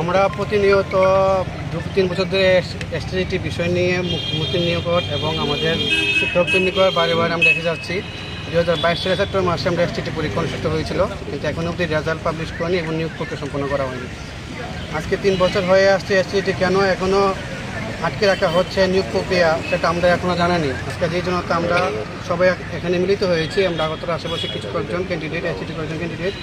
আমরা প্রতিনিয়ত দু তিন বছর ধরে এসটিটি বিষয় নিয়ে মুক্তির নিকট এবং আমাদের শিক্ষকদের নিকট বারে বারে আমরা দেখে যাচ্ছি। দু হাজার বাইশ সালে সেপ্টেম্বর মাসে আমরা এসটিটি পরীক্ষা অনুষ্ঠিত হয়েছিল, কিন্তু এখন অবধি রেজাল্ট পাবলিশ করেনি এবং নিয়োগ প্রক্রিয়া সম্পন্ন করা হয়নি। আজকে তিন বছর হয়ে আসছে এসটিটি কেন এখনও আটকে রাখা হচ্ছে নিয়োগ প্রক্রিয়া, সেটা আমরা এখনও জানানি আজকে যেই জন্য তো আমরা সবাই এখানে মিলিত হয়েছি, আমরা আগতরা আশেপাশে কিছু কয়েকজন ক্যান্ডিডেট এসটিটি কয়েকজন ক্যান্ডিডেট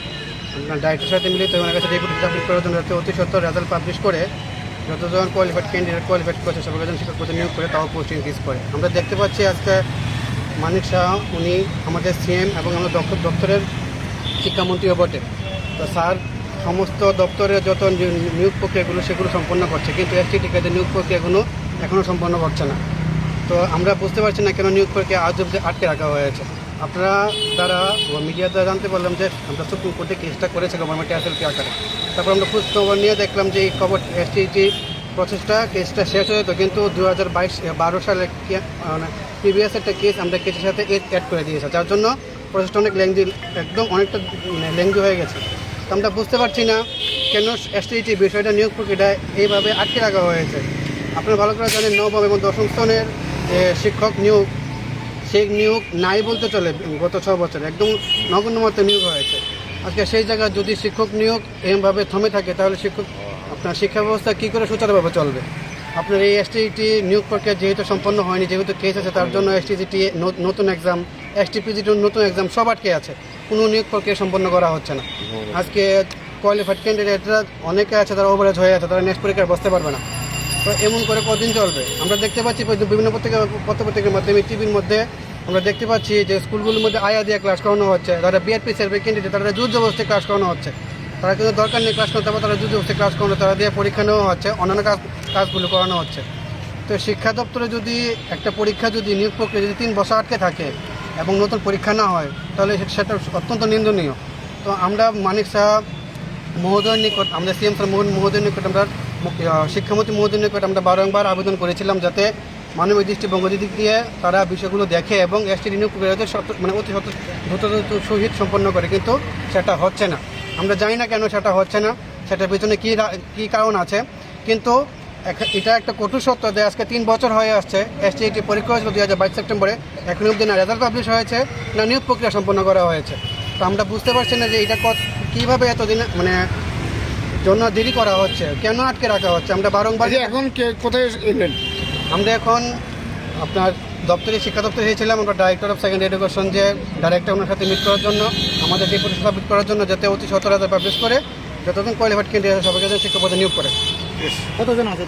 ডাইরেক্টের সাথে মিলিত ওনার কাছে রিপোর্ট সাবমিট করার জন্য অতি সত্তর রেজাল্ট পাবলিশ করে যতজন কোয়ালিফাইড ক্যান্ডিডেট কোয়ালিফাইড করছে সবাইজন শিক্ষক পদে নিয়োগ করে তাও পোস্ট ইনক্রিজ করে। আমরা দেখতে পাচ্ছি আজকে মানিক শাহ, উনি আমাদের সিএম এবং আমাদের দপ্তর দপ্তরের শিক্ষামন্ত্রীও বটে। তো স্যার, সমস্ত দপ্তরের যত নিয়োগ প্রক্রিয়াগুলো সেগুলো সম্পন্ন করছে, কিন্তু এসটি টিকাতে নিয়োগ প্রক্রিয়াগুলো এখনও সম্পন্ন করছে না। তো আমরা বুঝতে পারছি না কেন নিয়োগ প্রক্রিয়া আজ অব্দি আটকে রাখা হয়েছে। আপনারা দ্বারা মিডিয়া দ্বারা জানতে পারলাম যে আমরা সুপ্রিম কোর্টে কেসটা করেছে গভর্নমেন্ট এসএলপি আকারে তারপর আমরা খোঁজ খবর নিয়ে দেখলাম যে এই খবর এসটিটি প্রসেসটা কেসটা শেষ হয়ে যেত কিন্তু দু হাজার বাইশ বারো সালে মানে প্রিভিয়াস একটা কেস আমরা কেসের সাথে অ্যাড করে দিয়েছে। যার জন্য প্রসেসটা অনেক লেংদি একদম অনেকটা লেংদি হয়ে গেছে। তো আমরা বুঝতে পারছি না কেন এসটিটি বিষয়টা নিয়োগ প্রক্রিয়াটা এইভাবে আটকে রাখা হয়েছে। আপনারা ভালো করে জানেন নবম এবং দশম যে শিক্ষক নিয়োগ সেই নিয়োগ নাই বলতে চলে গত ছ বছর। একদম নগণ্য মতো নিয়োগ হয়েছে। আজকে সেই জায়গায় যদি শিক্ষক নিয়োগ এরমভাবে থমে থাকে, তাহলে শিক্ষক, আপনার শিক্ষা ব্যবস্থা কী করে সুচারুভাবে চলবে? আপনার এই এসটিটি নিয়োগ প্রক্রিয়া যেহেতু সম্পন্ন হয়নি, যেহেতু কেস আছে, তার জন্য এসটিজিটি নতুন এক্সাম এসটিপিজিটি নতুন এক্সাম সব আটকে আছে। কোনো নিয়োগ প্রক্রিয়া সম্পন্ন করা হচ্ছে না। আজকে কোয়ালিফাইড ক্যান্ডিডেটরা অনেকে আছে, তারা ওভারেজ হয়ে আছে, তারা নেক্সট পরীক্ষায় বসতে পারবে না। তো এমন করে কদিন চলবে? আমরা দেখতে পাচ্ছি বিভিন্ন পত্রিকা, পত্রপত্রিকার মাধ্যমে, টিভির মধ্যে আমরা দেখতে পাচ্ছি যে স্কুলগুলোর মধ্যে আয়া দিয়ে ক্লাস করানো হচ্ছে, যারা বিআরপি সার্ভে ক্যান্ডিডেট তারা জোর জবরদস্তি ক্লাস করানো হচ্ছে। তারা কিন্তু দরকার নেই ক্লাস করতে হবে তারা জোর জবরদস্তি ক্লাস করানো, তারা দিয়ে পরীক্ষা নেওয়া হচ্ছে, অন্যান্য কাজ, কাজগুলো করানো হচ্ছে। তো শিক্ষা দপ্তরে যদি একটা পরীক্ষা যদি, নিয়োগ প্রক্রিয়া যদি তিন বছর আটকে থাকে এবং নতুন পরীক্ষা না হয়, তাহলে সেটা অত্যন্ত নিন্দনীয়। তো আমরা মানিক সাহা, মহোদয়ের নিকট, আমাদের সিএম স্যার মহোদয়ের নিকট আমরা শিক্ষামন্ত্রী মহোদয়ের নিকট আমরা বারংবার আবেদন করেছিলাম যাতে মানবিক দৃষ্টিভঙ্গ দিক দিয়ে তারা বিষয়গুলো দেখে এবং এসটি রিনিউ প্রক্রিয়াতে মানে অতি দ্রুত সহিত সম্পন্ন করে। কিন্তু সেটা হচ্ছে না। আমরা জানি না কেন সেটা হচ্ছে না। সেটার পিছনে কী কী কারণ আছে। কিন্তু এটা একটা কঠোর সত্য যে আজকে তিন বছর হয়ে আসছে। এসটিটি পরীক্ষা হয়েছিল দুই হাজার বাইশ সেপ্টেম্বরে। এখন অবধি না রেজাল্ট পাবলিশ হয়েছে, না নিয়োগ প্রক্রিয়া সম্পন্ন করা হয়েছে। তো আমরা বুঝতে পারছি না যে এটা কীভাবে এতদিন মানে জন্য দেরি করা হচ্ছে। কেন আটকে রাখা হচ্ছে? আমরা বারংবার এখন কোথায় এলেন? আমরা এখন আপনার দপ্তরে শিক্ষা দপ্তরে হয়েছিলাম আমরা ডাইরেক্টর অফ সেকেন্ড এডুকেশন যে ডাইরেক্টর ওনার সাথে মিট করার জন্য আমাদের ডেপুটি সাবমিট করার জন্য যাতে অতি সতর্কতা পাবলিশ করে যতদিন কোয়ালিফাইড ক্যান্ডিডেট সবাইকে শিক্ষা পদে নিয়োগ করে। কতজন আছে?